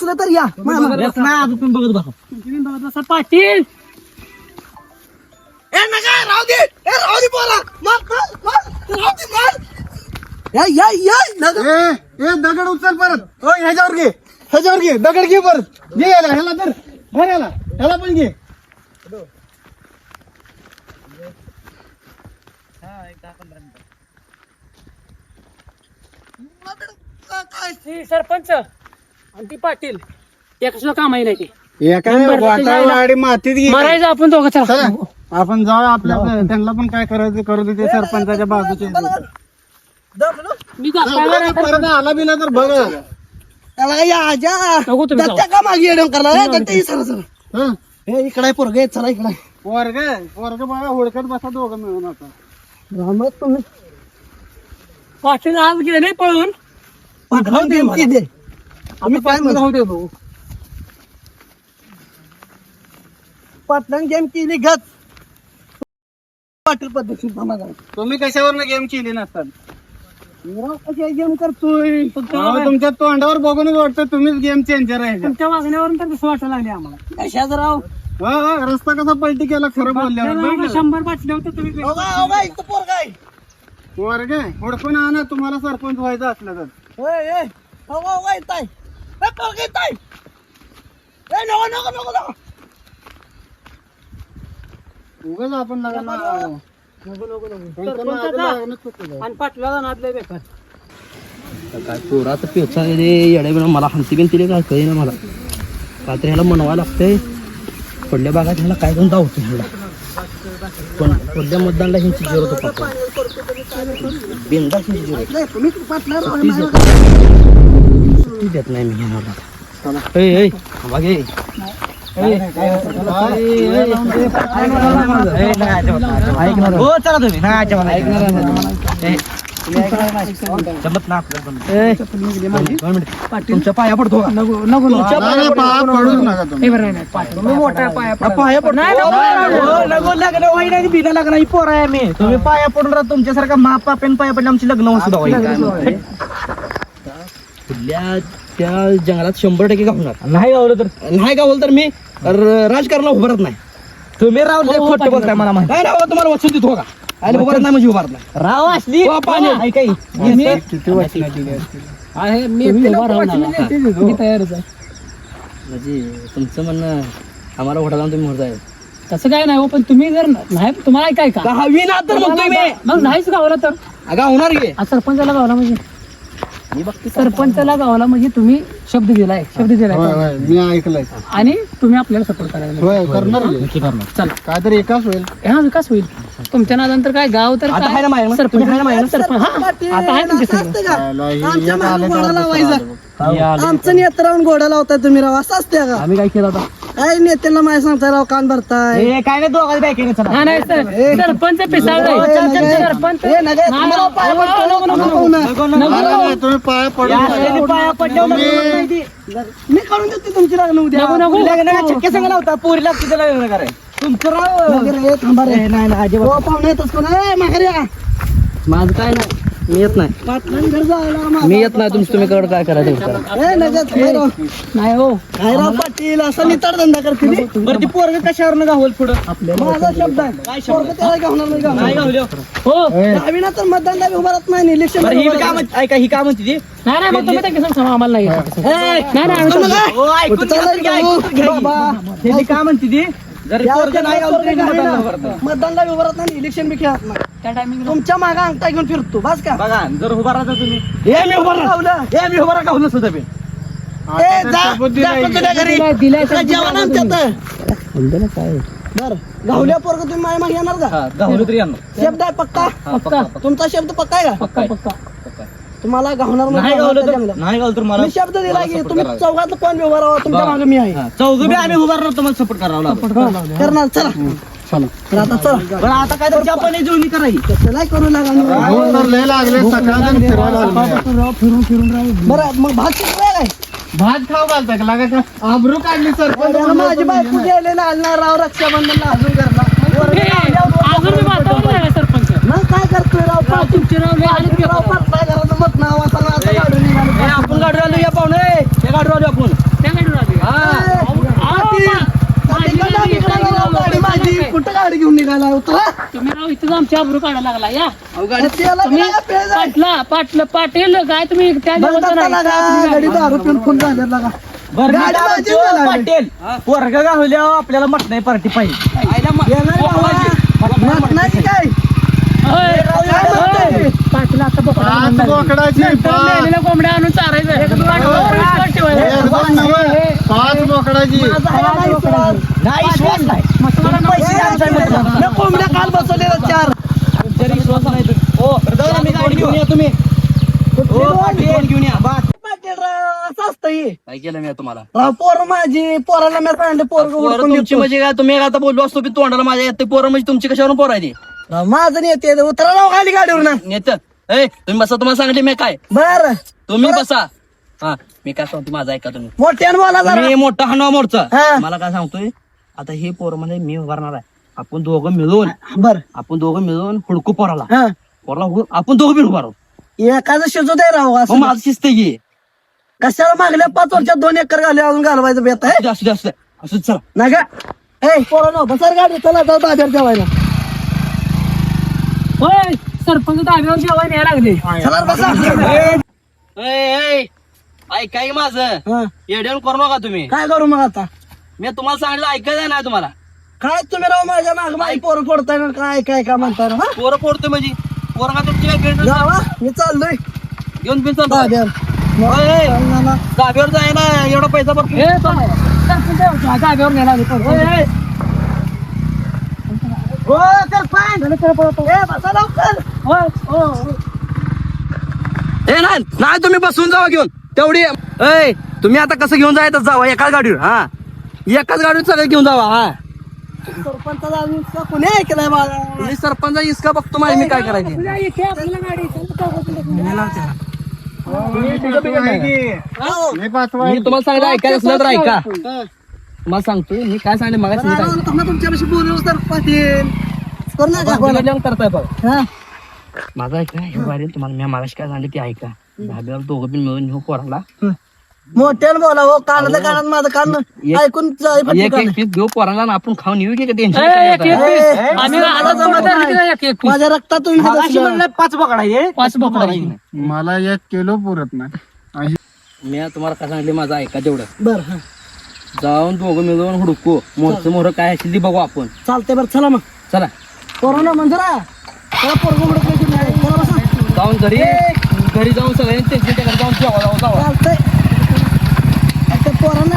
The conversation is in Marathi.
असलं तर या. बघत बघा तुम्ही बघत बसा. पाटील! ए नका राहू दे. ए राहू दे बोला मार मार मार. राहू दे मार. या या या. नका ए ए दगड उचल परत. ओ ह्याच्यावर घे. ह्याच्यावर घे. दगड घे परत. घे याला ह्याला तर. धर ह्याला ह्याला पण घे. सरपंच. आणि ती पाटील त्या कसलं काम आहे नाही ते. एका नंबर वाटा वाडी मातीत मारायचं आपण दोघं चला. चला, आपण जाऊ आपल्या त्यांना पण काय करायचं करू दे ते सरपंचाच्या बाजूचे. मी? परत आला बिला तर बघ त्याला या जा. नको तुम्ही जाऊ. त्या का मागे येडम करला हं. इकडे पोरग चला इकडे. पोरग पोरग बघा हुडकत बसा दोघं मिळून आता. रामत तुम्ही. पाटील आज गेले पळून. पाठवून दे मला. आम्ही म्हणतो राहू दे भाऊ. पाटलान गेम केली गच. पाटील समाज तुम्ही कशावर गेम केली नसतात गेम करतोय? तुमच्या तोंडावर बघूनच वाटतं तुम्हीच गेम चेंजर आहे. तुमच्या वागण्यावरून तर कसं वाटायला लागले आम्हाला. कशाच राव? हो, हो, रस्ता कसा पलटी केला खरं बोलल्यावर. बघितलं? शंभर पाटले होते तुम्ही इथं पोरग आहे. हुडकून आणा तुम्हाला सरपंच व्हायचं असलं तर. आहे ए नको नको नको नको उगाच ना. आणि पाटलाला बेकार काय पोराचं पेचा येडे बिना मला हंसी बिन तिने काय कळेना मला काय तरी ह्याला मनवा लागतंय पडल्या भागात ह्याला काय करून धावतो ह्याला पण पडल्या मतदानला ह्यांची जोर होतो पापा बिंदा ह्यांची जोर देत नाही मी हो चला. तुम्ही जमत ना तुमच्या पाया पडतो पाया पडूच नका तुम्ही. मोठा पाया पाया पडतो. लगो लग्न होई नाही बिना लग्न ही पोर आहे आम्ही तुम्ही पाया पडून राहा तुमच्यासारखा मा पाप्यान पाया पडले आमची लग्न सुद्धा कुठल्या त्या जंगलात शंभर टक्के गावणार नाही गावलं तर? नाही गावलं तर मी र- राजकारणाला उभारत नाही. तुम्ही रावले खोट बोलताय मला माहिती. नाही राव तुम्हाला वाचून देतो का? आणि उभारत नाही म्हणजे उभारत नाही. राव असली? किती वाचली आहे मी उभा राहून आला. मी तयारच आहे. म्हणजे तुमचं म्हणणं आम्हाला घोडा लावून तुम्ही म्हणताय तसं काय नाही हो पण तुम्ही जर नाही तुम्हाला ऐकाय का? दहावी ना तर म्हणतोय मी. मग नाहीच गावला तर? अगं होणार गे आज सरपंचाला गावला म्हणजे? सरपंचाला गावला म्हणजे तुम्ही शब्द दिलाय शब्द दिलाय होय मी ऐकलंय आणि तुम्ही आपल्याला सपोर्ट करायला होय करणार. चला काहीतरी एकाच होईल हा विकास होईल तुमच्या नादानंतर काय गाव तर आता काय? आहे ना माझ्याकडे? सरपंच तुम्ही आहे ना माझ्याकडे? सरपंच हा आता आहे तुमच्या संग. असते का याला ही आमच्या एक मागं आलं घोडा तर लावायचा हे आले. आमचं नेत्र राहून घोडा लावताय तुम्ही राव असं असते का आम्ही काय केलं आता काय नेत्याला माय सांगताय राव कान भरताय. हे काय नाही दोघांची चला. हा सर सरपंच. सरपंच. तुम्हाला पाया पडतो. नको, तुम्ही पाया पडून पाया पडल्यावर लग्न होत नाही ती. मी करून देते तुमची लग्न उद्या? नको, नको. लग्न काय छक्के संग लावता पोरी लागते त्याला लग्न तुमचं राव. थांबा रे. नाही नाही अजिबात. हो, पाहुणे येतच पण ए, माघारी या. माझं काय नाही. मी येत नाही. मी येत नाही तुमचं तुम्ही कड काय करायचं ते करा काय? नाही हो काय राव पाटील असा निताड धंदा करते रे. बरं ती पोरग कशावर गावल पुढं माझा शब्द आहे पोरगं त्याला गावणार नाही गावणार. नाही गावलं हो दहावी तर मतदानला बी उभा राहत नाही इलेक्शन बरं ही काय म्हणते ऐका ही काय म्हणते ती नाही नाही मग तुम्ही त्या सांगा आम्हाला नाही यायचं. नाही नाही आम्ही सांगतो. हो, ऐकून घ्या तरी घ्या, ऐकून तर घ्या. बाबा. ह्याची काय म्हणते ती जर पोरग नाही गावलं तरी मतदान नाही करत. मतदानला बी उभा राहत नाही इलेक्शन बी खेळत नाही. त्या टायमिंग तुमच्या मागा अंगठा घेऊन फिरतो बस का? बघा जर उभा राहता तुम्ही. हे मी उभा हे मी उभा राहतो सुद्धा बी. ए, आता जा, शपथ जा दिलाय. तुझ्या घरी? दिलाय- दिलाय तुला जेवण आमच्यात. काय? बर गावल्या पोरग तुम्ही माझ्या मागे येणार का? गावलं तरी यांना शब्द आहे पक्का? पक्का तुमचा शब्द पक्का आहे का? पक्का पक्का तुम्हाला गावणार नाही गावलं तर जंगलात. नाही गावलं तर मला मी शब्द दिला की तुम्ही. चौघात कोण राहा तुमच्या मागे मी आहे. चौघ बी आम्ही उभा राहतो तुम्हाला सपोर्ट करावं लागतो करणार चला. चला. तर आता चला. बरं आता काय तर करायची करू लागा हो तर लय लागले सकाळचं फिरायला लागले. फिरून फिरून राहील बरं मग भात शिकवाय काय भात खाऊ घालता का? लागा का? आबरू काढली सरपंच अरे, माझी बायको गेलेला आलणार राव रक्षाबंधनला अजून करणार अजून मी वातावरण आहे सरपंच मग काय करतोय राव राव, तुमचे राव लय आलेत की राव पाटलाय घराचं मत नाव आता आता गाडून निघालो आपण गाडी आलो या पाहुणे या गाडी आलो आपण त्या लागायला उतरा तुम्ही राव इथं आमची आबरू काढायला लागला या. तुम्ही. पाटला पाटलं पाटील काय तुम्ही त्या जेवण. पाटील गावल्या आपल्याला मटणाई पार्टी पाहिजे. पाटील आता बोकडा. बोकडाची नंतर कोंबड्या आणून चारायचं. पाच बोकडाची. नाही विश्वास नाही. पैसे द्यायचे म्हटलं. मी कोंबड्या काल चार. जरी विश्वास नाही तर- गाडी घेऊन या तुम्ही? ओ, पाटील, दोन घेऊन या. पाटील राव, असं असतं हे. काय केलं मी तुम्हाला? राव पोर माझी पोराला मी सांगितलं पोरग पोरं उडकून तुमची देतो. म्हणजे काय? तुम्ही आता बोललो असतो की तोंडाला माझ्या येते पोरं म्हणजे तुमची कशावरून पोर आहे राव, माझं नाही येते उतरा राव खाली गाडीवर ना नेत. ए तुम्ही बसा तुम्हाला सांगितले मी काय. बर. तुम्ही बसा. हा मी काय सांगतो माझा ऐका तुम्ही. मोठ्यानं बोला जरा. मी मोठा हाणवा मोर्चा हा. मला काय सांगतोय आता हे पोर म्हणजे मी उभारणार आहे. आपण दोघं मिळून बर. आपण दोघं मिळून हुडकू पोराला. हा. पोराला हुड- आपण दोघं मिळून उभारू. एखादं शिजू दे राव मग असं माझं शिस्त घे कशाला मागल्या पाच वर्षात दोन एकर घाले अजून घालवायचं बेत आहे? जास्त जास्त असं चला. ना का ए पोरा नो बसर गाडी चला जाऊ बाजार जेवायला. होय सरपंच दाब्यावर जेवण यायला लागले. चला रे बसा. ए, ए, ऐका की माझं. हा, येड्यावर करू नका तुम्ही. काय करू मग आता? मी तुम्हाला सांगितलं ऐकायचं नाही तुम्हाला. काय तुम्ही राव माझ्या माग माझी पोरं फोडताय ना काय काय काय म्हणताय ना हा? पोरं फोडतोय म्हणजे? पोरं का तुमची काय जावा मी चाललोय. घेऊन पिन चालतो ना ना. जागेवर जाय ना एवढा पैसा हे तो. हो सरपंच ए, बसा लवकर. होय, हो, हो. ए नाही नाही तुम्ही बसून जावा घेऊन. तेवढी. ए तुम्ही आता कसं घेऊन जायचं जावा एकाच गाडीवर हा? एकाच गाडीवर सगळं घेऊन जावा हा? सरपंचाचा अजून इतका कोणी ऐकलाय मला मी सरपंच इसका बघतो माझी मी काय करायचे. मी तुम्हाला सांगितलं ऐकायचं असलं तर ऐका. तुम्हाला सांगतो मी काय सांगितलं मग तुमच्यापाशी बोलू. करताय बघ. हा? माझं ऐका हे तुम्हाला मी मागाशी काय सांगितलं ते ऐका. धाब्यावर दोघं पण मिळून घेऊ पोराला. मोठ्यानं बोला हो. कानातल्या कानात माझं कान ऐकून एक. एक पीस घेऊ पोराला आणि आपण खाऊन येऊ की का टेन्शन ए, एक- एक. ए, आम्ही ए. नाही. एक- एक piece. माझ्या रक्तात तुम्ही बसलं. पाच बोकडा हे पाच बोकडा मला एक किलो पुरत नाही. मी तुम्हाला काय सांगितलं माझं ऐका तेवढं. बर हा. जाऊन दोघं मिळून हुडकू. मोरचं मोर काय असेल ते बघू आपण. चालतंय बरं चला मग. चला. कोरोना मंजुरा चला पोरगं उघडं पैसे नाही. चला बसा. जाऊन घरी. घरी जाऊन सगळ्यांनी त्यांच्या घरी जाऊन जेवा जाऊ जावा चालतंय. त्या पोरांना